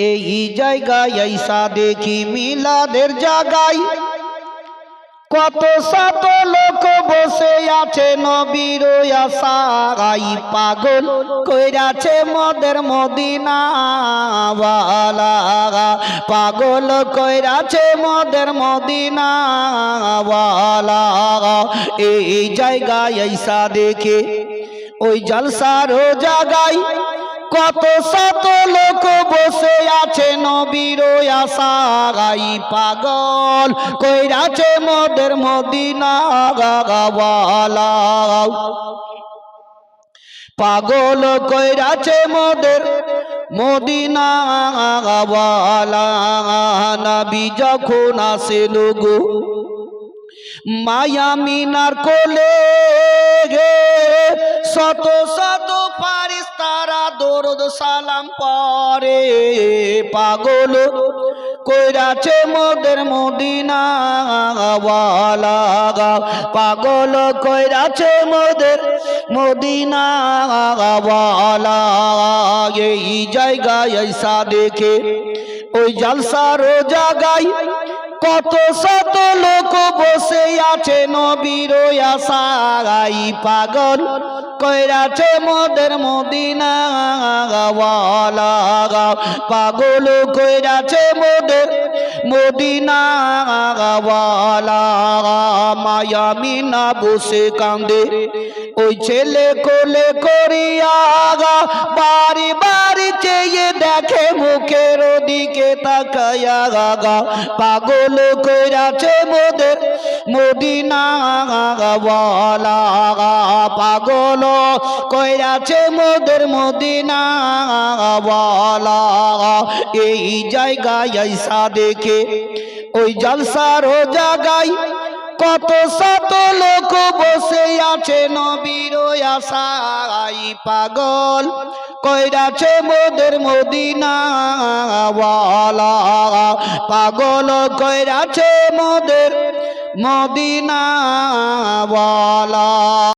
এই জায়গায় এইসা দেখি মিলাদের জায়গায় কত শত লোক বসে আছে নবীর আশাই পাগল। কইরাছে মদের মদিনা ওয়ালা পাগল কইরাছে মদের মদিনা ওয়ালা এই জায়গায় এইসা দেখে ওই জলসারও জায়গায় কত শত লোক বসে আছে নবীর আশাই পাগল। কইরাছে মদের মদিনা গাগাওয়ালা। পাগল কইরাছে মদের মদিনা গাওয়ালা নবী যখন আসে গো মায়ামিনার কোলে গে শত দরদ সালাম পরে পাগল কইরাছে মোদের মদিনা পাগল কইরাছে মোদের মদিনা এই জায়গায় ऐसा দেখে ওই জলসার জায়গায় কত শত লোক বসে আছে নবীর আশাই পাগল কইরাছে মোদের মদিনা ওয়ালা পাগল কইরাছে মোদের মদিনা ওয়ালা মায়া মিনা বসে কান্দে, ওই ছেলে কোলে করিয়া বাড়ি বাড়ি চেয়ে দেখে মুখের দিকে তাকায়া পাগল কইরাছে মোদের মদিনা ওয়ালা পাগল কইরাছে মোদের মদিনা ওয়ালা এই জায়গায় ऐसा দেখে, ওই জলসার ও জায়গায় কত শত লোক বসে আছে নবীর আশাই পাগল কইরাছে মোদের মদিনা ওয়ালা পাগল কইরাছে মোদের মদিনা ওয়ালা